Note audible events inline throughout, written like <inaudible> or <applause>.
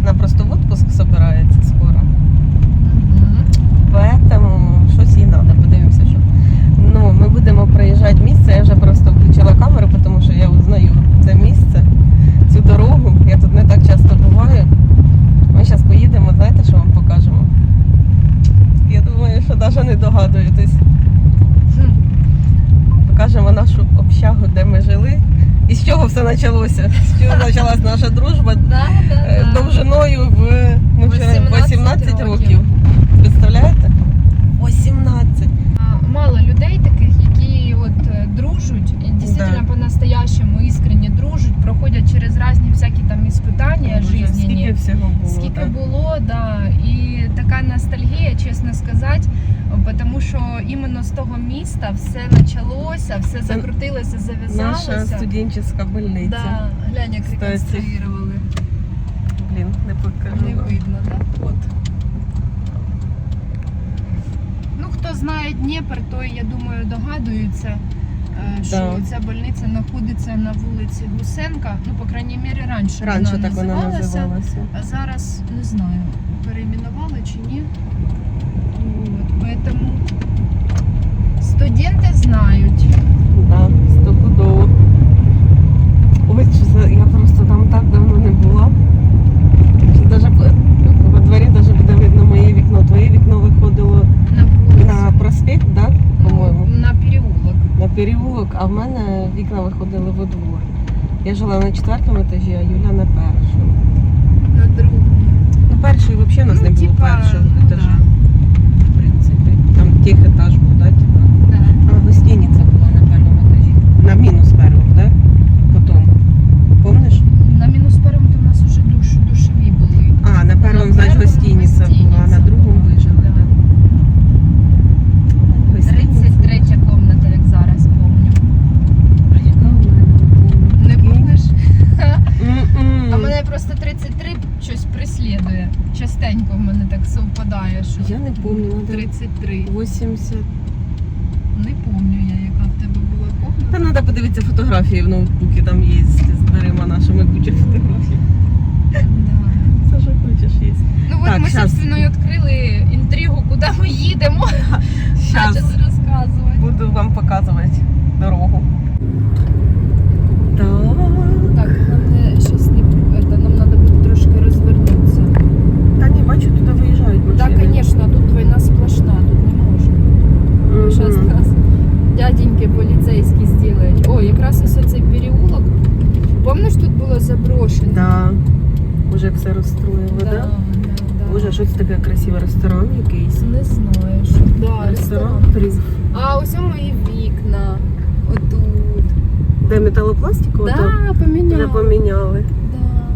Вона просто в отпуск збирається скоро. Поэтому щось їй треба, подивимося, що. Ну, ми будемо проїжджати місце. Я вже просто включила камеру, тому що я узнаю це місце, цю дорогу. Я тут не так часто буваю. Ми зараз поїдемо, знаєте, що вам покажемо? Я думаю, що навіть не догадуєтесь. Покажемо нашу общагу, де ми жили. І з чого все почалося? З чого почалась наша дружба Да, да, Е, да. довжиною в ми вже 18 18 років. Представляєте? 18. Мало людей таких, які от е, дружать, і дійсно Да. по-настоящему іскренні дружать, проходять через різні всякі там іспитання Боже, Скільки всього було. Скільки так? було, да. Така ностальгія, чесно сказати, тому що іменно з того міста все почалося, все закрутилося, Наша зав'язалося. студенчеська больниця. Да, глянь, як реконструювали. Блін, не покажу. Не видно, да? От. Ну, хто знає Дніпр, той, я думаю, догадується, е, що Да. ця больниця знаходиться на вулиці Гусенка. Ну, по крайній мірі, раніше, Раніше вона так вона називалася. називалася. А зараз не знаю, перейменували чи ні. От, поэтому студенти знають. Да, стопудово. Ой, я просто там так давно не була. Що даже во дворі даже буде видно моє вікно. Твоє вікно виходило На на проспект, да? по-моєму. Ну, на переулок. на переулок, а в мене вікна виходили во двор. Я жила на четвертому етажі, а Юля на першому. На другому. Перший взагалі у нас Ну, не було типа, першого ну, етажа. В принципі. Там техетаж був, да, типа. Да. А гостиниця була на першому етажі. На мінус першому, да? Потім. Помниш? На мінус першому то в нас вже душ, душові були. А, на першому, На значить, гостиниця була, а на другому вижили, да. да. 33 комната, як зараз помню. А яка у мене? Не помниш? М-м. А мене просто 33 щось прислідує. Частенько в мене так совпадає, що Я не пам'ятаю, 33. 80. Не помню я, яка в тебе була Та комната. треба подивитися фотографії в ноутбуці, там є з дверима нашими куча фотографій. Да. Все, що хочеш, є. Ну от Так, ми, щас. собственно, і відкрили інтригу, куди ми їдемо. Зараз Почали розказувати. буду вам показувати дорогу. Так. Так, нам не щось не это, нам треба буде трошки розвернутися. Та ні, бачу, туди виїжджають машини. Так, звісно, тут двойна сплошна, тут не можна. Мгм. Зараз нас дяденьки поліцейські зроблять. О, якраз ось цей переулок. Помниш, тут було заброшено? Да. Уже все розстроїли, да, да? да, да. Боже, щось таке красиве ресторан якийсь. Не знаю, що. Да, Ресторан. ресторан. А ось мої вікна. Отут. Де металопластикове? то Да, Вже поміняли. поміняли. Да,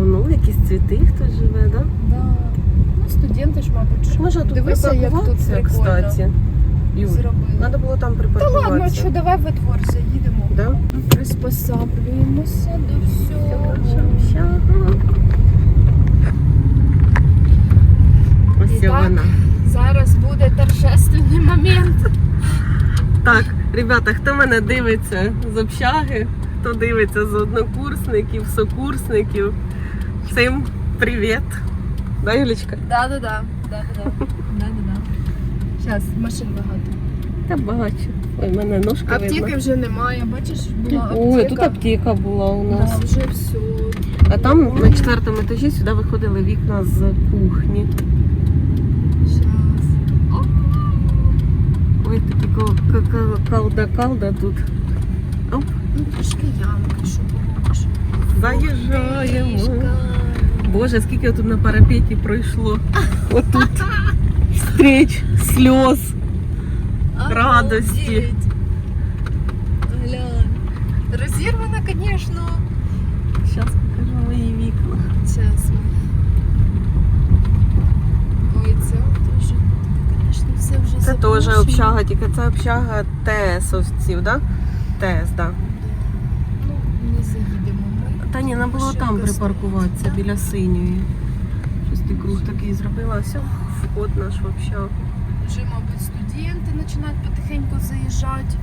Воно якісь цвіти хтось живе, да? да. Ну, студенти ж, мабуть, що тут Дивися, як тут припаркуватися, прикольно. кстати. Юль, зробили. треба було там Та ладно, що давай в двор заїдемо. Да? Приспосаблюємося до всього. Ось І так. вона. Зараз буде торжественний момент. Так, ребята, хто мене дивиться з общаги, хто дивиться з однокурсників, сокурсників, всім привіт. Да, Юлечка? Да, да, да. Да, да, да. Да, да, да. Зараз машин багато. Та бачу. Ой, в мене ножка Аптеки видно. вже немає, бачиш, була аптека. Ой, тут аптека була у Да, нас. вже все. А там на четвертому етажі сюди виходили вікна з кухні. Щас. Ой, такі калда-калда тут. Оп, Ну, трошки ямка, що поможеш. заїжджаємо. Трішка. Боже, скільки тут на парапеті пройшло. Отут <laughs> встреч, сльоз. Радості. Глянь. Розірвана, звісно. Зараз покажу мої вікна. Чесно. Ой, це дуже, звісно, все вже Це теж общага, тільки це общага ТСовців, да? ТС, да. Ну, не заїдемо ми. Та ні, треба було там припаркуватися стоїть, біля синьої. Щось ти круг такий зробила. Ось вход наш в общагу. Вже, мабуть, студенти починають потихеньку заїжджати.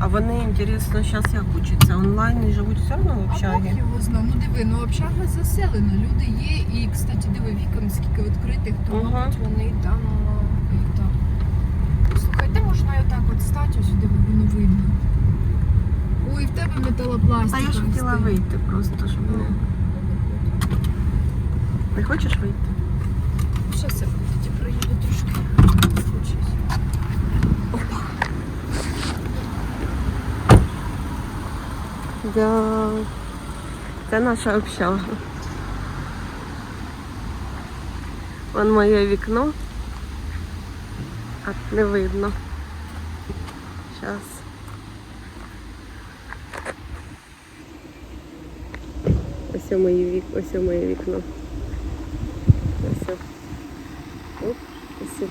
А вони, інтересно, зараз як учаться? Онлайн і живуть все одно в А Бог общагі? його знав. Ну диви, ну общага заселена, люди є. І, кстати, диви, вікон скільки відкритих, то, Ага. мабуть, вони там і так. Слухай, де можна і отак от стати, ось диви, воно видно. Ой, в тебе металопластик. А я ж хотіла вийти просто, щоб не. Не хочеш вийти? Щас я тоді проїду трошки. Случись. Да. Це наша общага. Вон моє вікно. А не видно. Зараз. Ось моє вік, ось моє вікно. Ось. Оп, ось.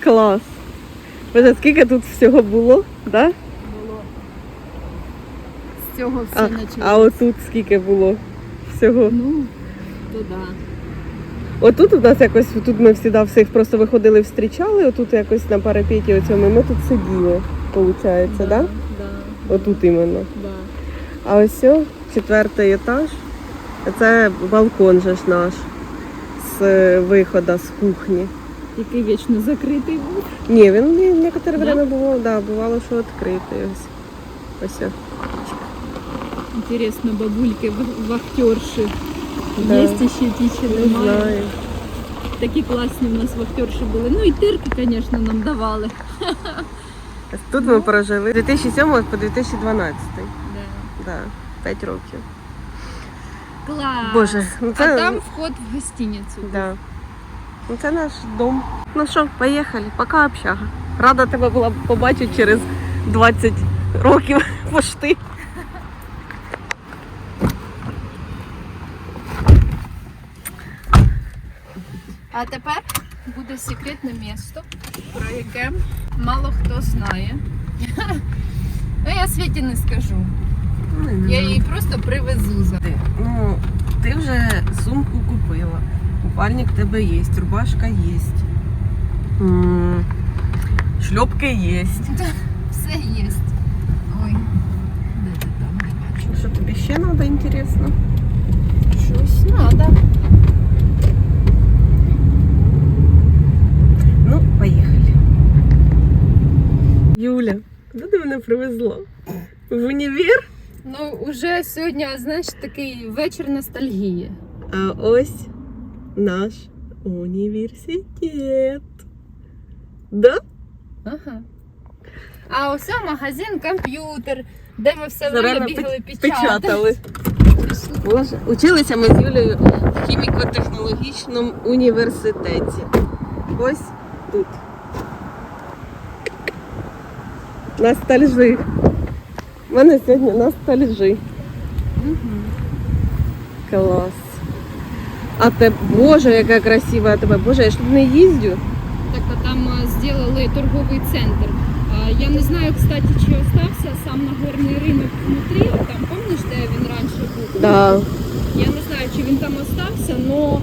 Клас. Боже, скільки тут всього було, да? Було. З цього все А, почалося. а отут скільки було всього. Ну, то да. Отут у нас якось, тут ми всі всіх просто виходили, встрічали, отут якось на парапеті оцьому, ми тут сиділи, виходить, да? Да. Отут іменно. Да. А ось о, четвертий етаж. Це балкон же ж наш з е, виходу з кухні. Який вічно закритий був. Ні, він ні- некоторе Да? время було, да, бувало, що відкритий. Ось. Ось. о. Интересно, бабульки, вахтерши. Да. Є ще ті, чи Не немає. знаю. Такі класні в нас вахтерші були. Ну і тирки, звісно, нам давали. <laughs> Тут ми прожили з 2007 по 2012. Да. Да, 5 років. Клас. Боже, ну це, А там вход в гостиницю. да. Ну це наш дом. Ну що, поїхали, пока общага. Рада тебе була побачити через 20 років <laughs> пошти. А тепер буде секретне місто, про яке мало хто знає. <laughs> Ну, я Світі не скажу. Я її просто привезу за. Ну, ти вже сумку купила. Купальник в тебе є, рубашка є. Шльопки є. Все є. Ой, де ти там не бачу? Що тобі ще треба, інтересно? Щось треба. Ну, поїхали. Юля, куди ти мене привезла? В універ? Ну, уже сьогодні, знаєш, такий вечір ностальгії. А ось наш університет. Да? Ага. А ось магазин комп'ютер, де ми все время бігали печ- печатали. Боже, училися ми з Юлею в хіміко-технологічному університеті. Ось тут. Ностальжи. У мене сьогодні ностальжи. Клас. А те, боже, яка красива тебе. Боже, я ж тут не їздю. Так а там зробили торговий центр. Я не знаю, кстати, чи остався сам нагорний ринок внутрі. Там пам'ятаєш, де він раніше був? Да. Я не знаю, чи він там остався, але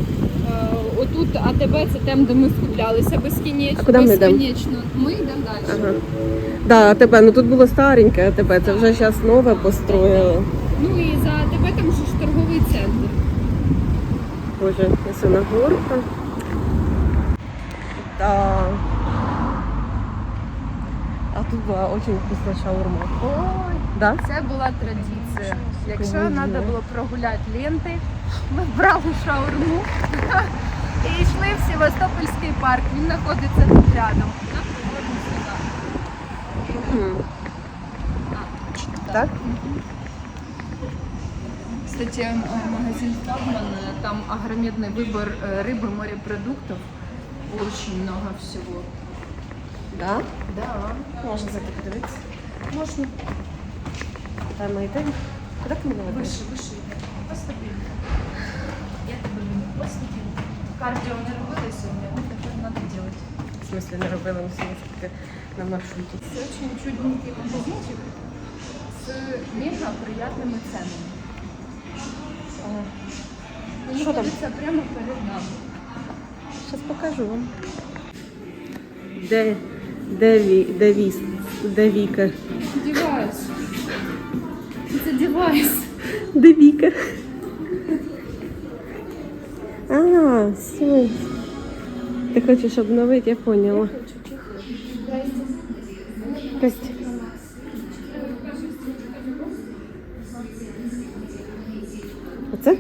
отут АТБ це там, де ми скуплялися безкінечно. А куди ми йдемо? безконечно. Ми йдемо далі. Ага. Да, а тебе, ну тут було стареньке, а тебе це вже зараз нове построїли. Ну і за АТБ там же ж торговий центр. Боже, на горка. Да. А тут була дуже вкусна шаурма. Ой, Да? це була традиція. Якщо треба було прогуляти ленти, ми брали шаурму і йшли в Севастопольський парк. Він знаходиться тут рядом. Нам приходимо сюди. Так? Кстати, э, магазин Флагман, э, там огромный выбор э, рыбы, морепродуктов. Очень много всего. Да? Да. Можна зайти подивитися. Можно Та ми йдемо. Куди ти мене ведеш? выше, выше. Поступили. Я тебе люблю. Поступили. Кардио не робили сегодня, вот теперь надо делать. В смысле не робили ми сьогодні скільки на маршруті. Это очень чудненький магазинчик. з мега приятними ценами. Що там? прямо перед нами. Зараз покажу вам. Де, де, ві, де, віс, де Віка? Девайс. Це девайс. Де Віка? А, все. Ти хочеш обновити, я поняла. Костя. Оце?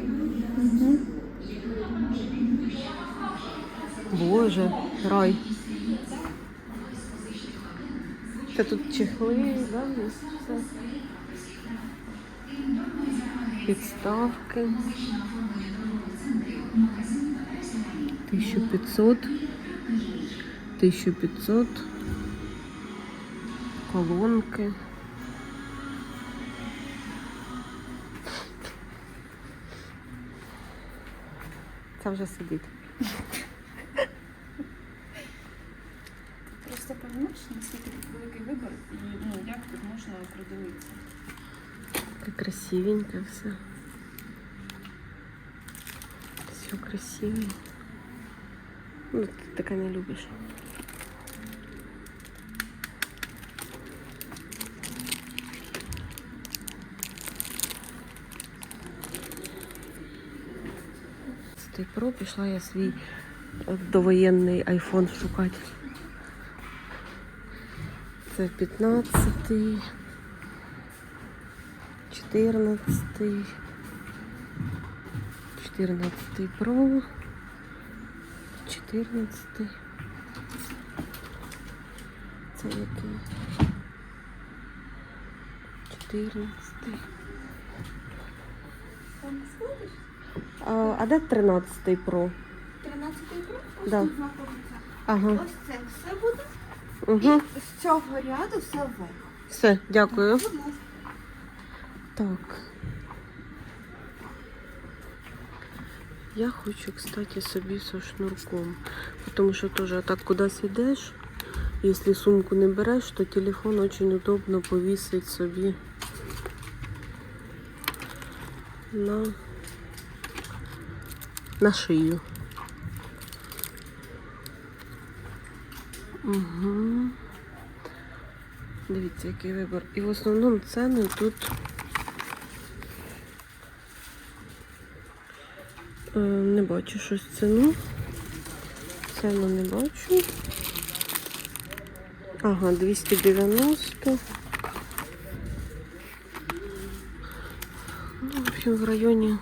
Боже, рай. Це тут чехли, да, все. Підставки. 1500. 1500. Колонки. Це вже сидит. Ти просто розумієш, наскільки великий вибір і ну, як тут можна придивитися. Таке красивеньке все. Все красиво. Ну, ти таке не любишь. 12 Pro пішла я свій довоєнний айфон шукати. Це 15, 14, 14 Pro, 14. Це який? 14. Там не а, а де 13 Pro? 13 крок, ось Да. тут знаходиться. Ага. Ось це все буде. Угу. І з цього ряду все вверх. Все, дякую. Будь ласка. Так. Я хочу, кстати, собі со шнурком. Потому що тоже так кудись йдеш, якщо сумку не береш, то телефон очень удобно повісить собі на, на шию. Угу. Дивіться, який вибір. І в основному ціни тут Е, Не бачу щось ціну. Ціну не бачу. Ага, 290. Ну, в общем, в районі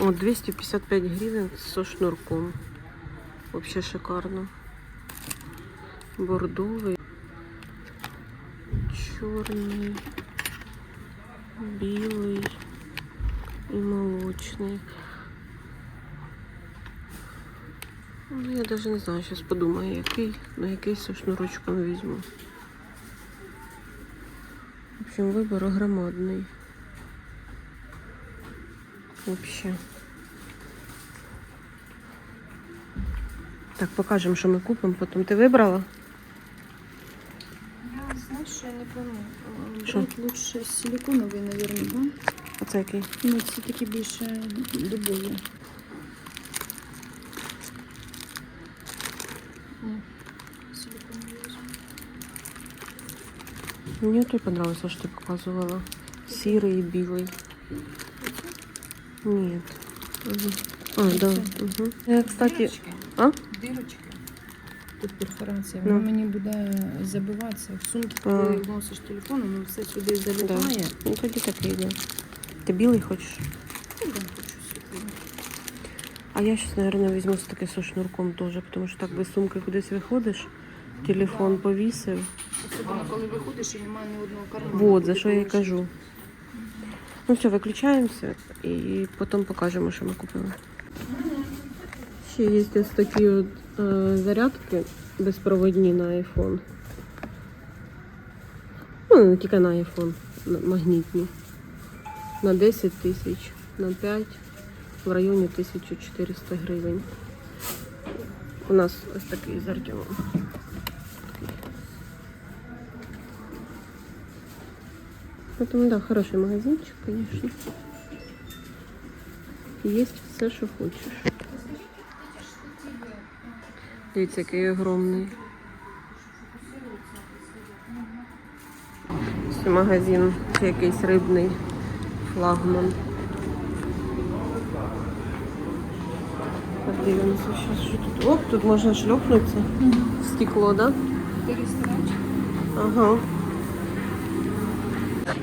о, 255 гривень со шнурком. Вообще шикарно. Бордовий, чорний, білий і молочний. Ну, я даже не знаю, зараз подумаю, який, на який со шнурочком візьму. В общем, вибор громадний. Вообще. Так, покажемо, що ми купимо, потім ти вибрала? Я знаєш, що я не пойму. Що? Брати лучше силиконовий, мабуть, да? А це який? Ну, це такі більше дубові. Ні, силиконовий візьму. Мені той понравился, що ти показувала. Сірий і білий. Ні. Угу. А, да. Угу. Я, кстати, Дірочки. а? Дірочки. Тут перфорація. Ну. Воно мені буде забиватися. В сумки, А. коли носиш телефон, воно все сюди Да. залітає. Ну тоді такий, да. Ти білий хочеш? Хочу світло. А я сейчас, наверное, візьму з таки со шнурком теж, тому що так без сумки кудись виходиш, телефон повісив. Особливо, коли виходиш і немає ні одного карману. Вот, за що я і кажу. Ну все, виключаємося і потім покажемо, що ми купили. Ще є ось такі от, е, зарядки безпроводні на iPhone. Ну, не тільки на iPhone, магнітні. На 10 тисяч, на 5 в районі 1400 гривень. У нас ось такий з Артемом. Поэтому, да, хороший магазинчик, конечно. Есть все, що хочеш. Дивіться, який огромний. Це магазин, чи якийсь рибний флагман. Подивимося, що, тут. Оп, тут можна шльопнутися. В стекло, да? Ти ресторанчик? Ага.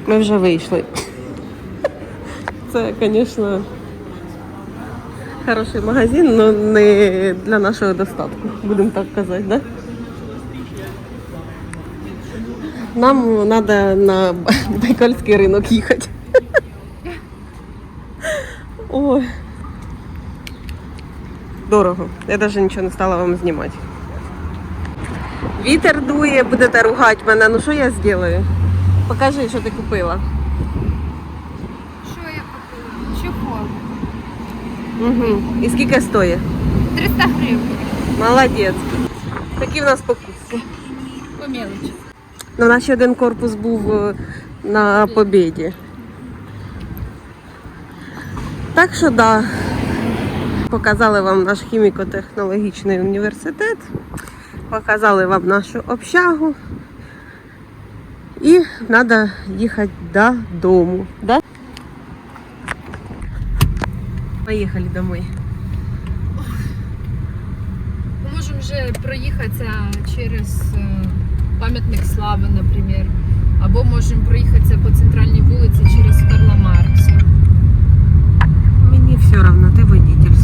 Ми вже вийшли. <laughs> Це, звісно, хороший магазин, але не для нашого достатку, будемо так казати, да? Нам треба на <laughs> Байкальський ринок їхати. <laughs> Ой. Дорого. Я навіть нічого не стала вам знімати. Вітер дує, будете ругати мене. Ну що я зроблю? Покажи, що ти купила. Що я купила? Чехол. Угу. І скільки стоїть? 300 гривень. Молодець. Такі в нас покупки. По мелочі. Ну, у нас ще один корпус був е, на Побєді. Так що да. Показали вам наш хіміко-технологічний університет, показали вам нашу общагу. І треба їхати додому. Да? Поїхали домой. Ми можемо вже проїхатися через е, пам'ятник слави, наприклад. Або можемо проїхатися по центральній вулиці через Карла Маркса. Мені все одно, ти водитель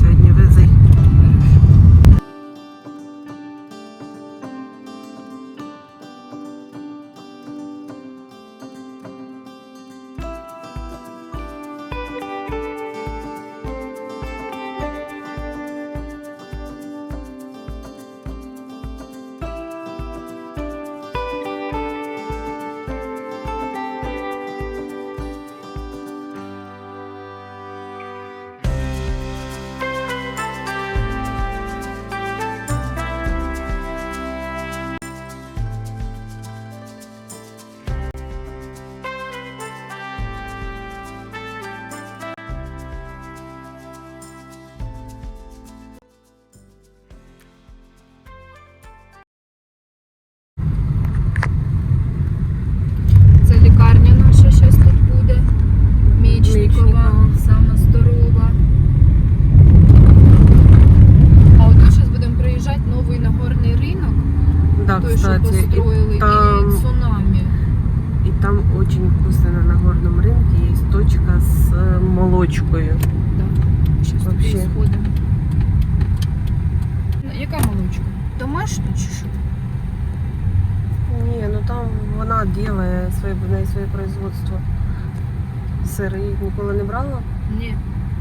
Сири ніколи не брала. Ні.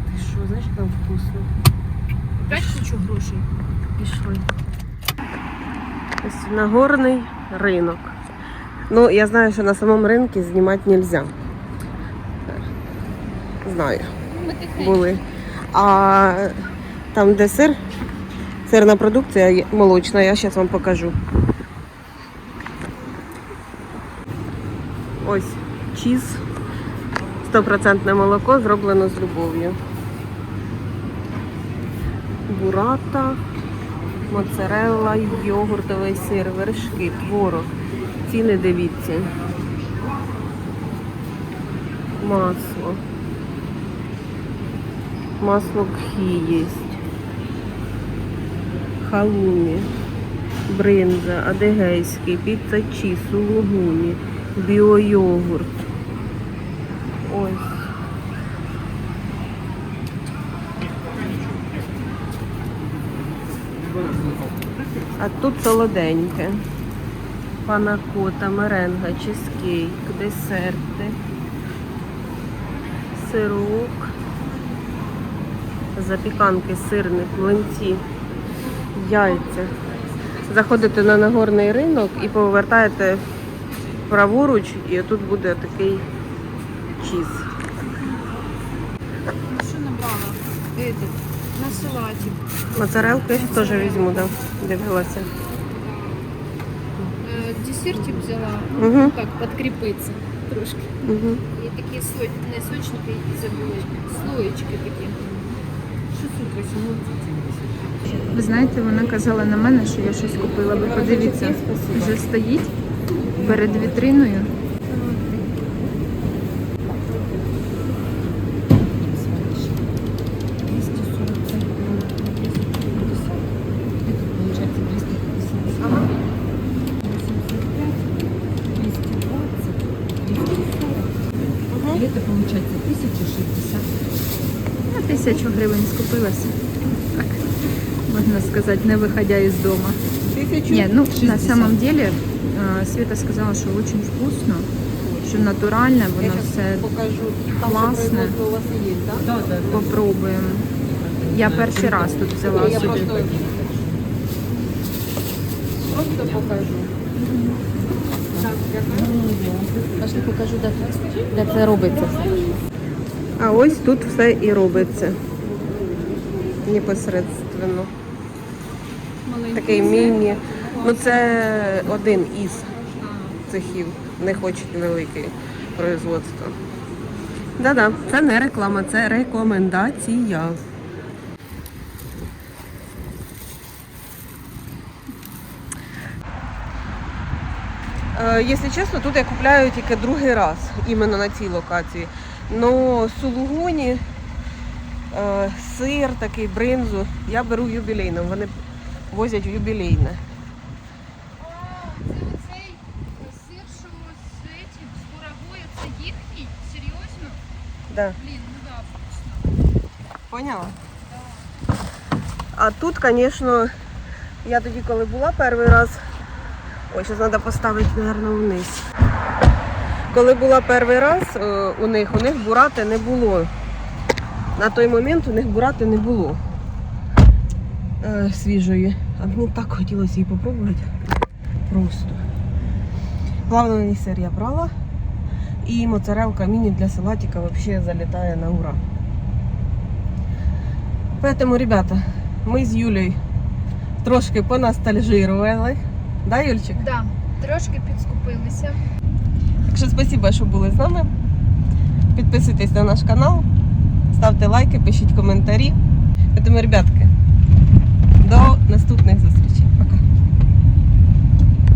Ти що, знаєш, як там вкусно? Опять хочу грошей. Пішли. Ось Нагорний ринок. Ну, я знаю, що на самому ринку знімати не можна. Знаю. Були. А там, де сир, сирна продукція молочна, я зараз вам покажу. Ось чіз. Стопроцентне молоко зроблено з любов'ю. Бурата, моцарелла, йогуртовий сир, вершки, творог. Ціни дивіться. Масло. Масло кхі є. Халумі, бринза, адегейський, піца чіз, сулугуні, біойогурт. Ось. А тут солоденьке. Панакота, меренга, чизкейк, десерти, сирок, запіканки, сирник, млинці, яйця. Заходите на Нагорний ринок і повертаєте праворуч, і тут буде такий чіз. Що набрала? Этот, на салатик. Моцарелку я теж візьму, да, дивилася. Е, Десертик взяла. Угу. Так, подкріпиться. трошки. Угу. І такі слой... не сочники, які забули. Слоєчки такі. 618. Ви знаєте, вона казала на мене, що я щось купила. Ви подивіться, вже стоїть перед вітриною. Это получается 1060. На тисячу гривень скупилася. Так, можна сказати, не виходя із дому. Не, ну на самом деле Света сказала, що очень вкусно, що натуральне, воно все класне. попробуємо. Я перший раз тут взяла собі. просто покажу. Пошли покажу, де, де це робиться. А ось тут все і робиться. Непосередственно. Такий міні. Ну це один із цехів. Не хочуть велике производство. Да-да, це не реклама, це рекомендація. Е, Якщо чесно, тут я купляю тільки другий раз, іменно на цій локації. Но сулугуні, е, сир такий, бринзу, я беру юбілейним. Вони возять в юбілейне. Це оцей сир, що з цим, з курагою, це їхній? Серйозно? Да. Блін, ну да, вкусно. Поняла? А тут, звісно, я тоді, коли була перший раз. Ой, зараз треба поставити, мабуть, вниз. Коли була перший раз е, у них, у них бурати не було. На той момент у них бурати не було е, свіжої. А мені так хотілося її попробувати. Просто. Плавлений сир я брала. І моцарелка міні для салатика взагалі залітає на ура. Поэтому, ребята, ми з Юлею трошки понастальжирували. Да, Юльчик? Так, да, трошки підскупилися. Так що спасибо, що були з нами. Підписуйтесь на наш канал, ставте лайки, пишіть коментарі. Тому, ребятки, до наступних зустрічей.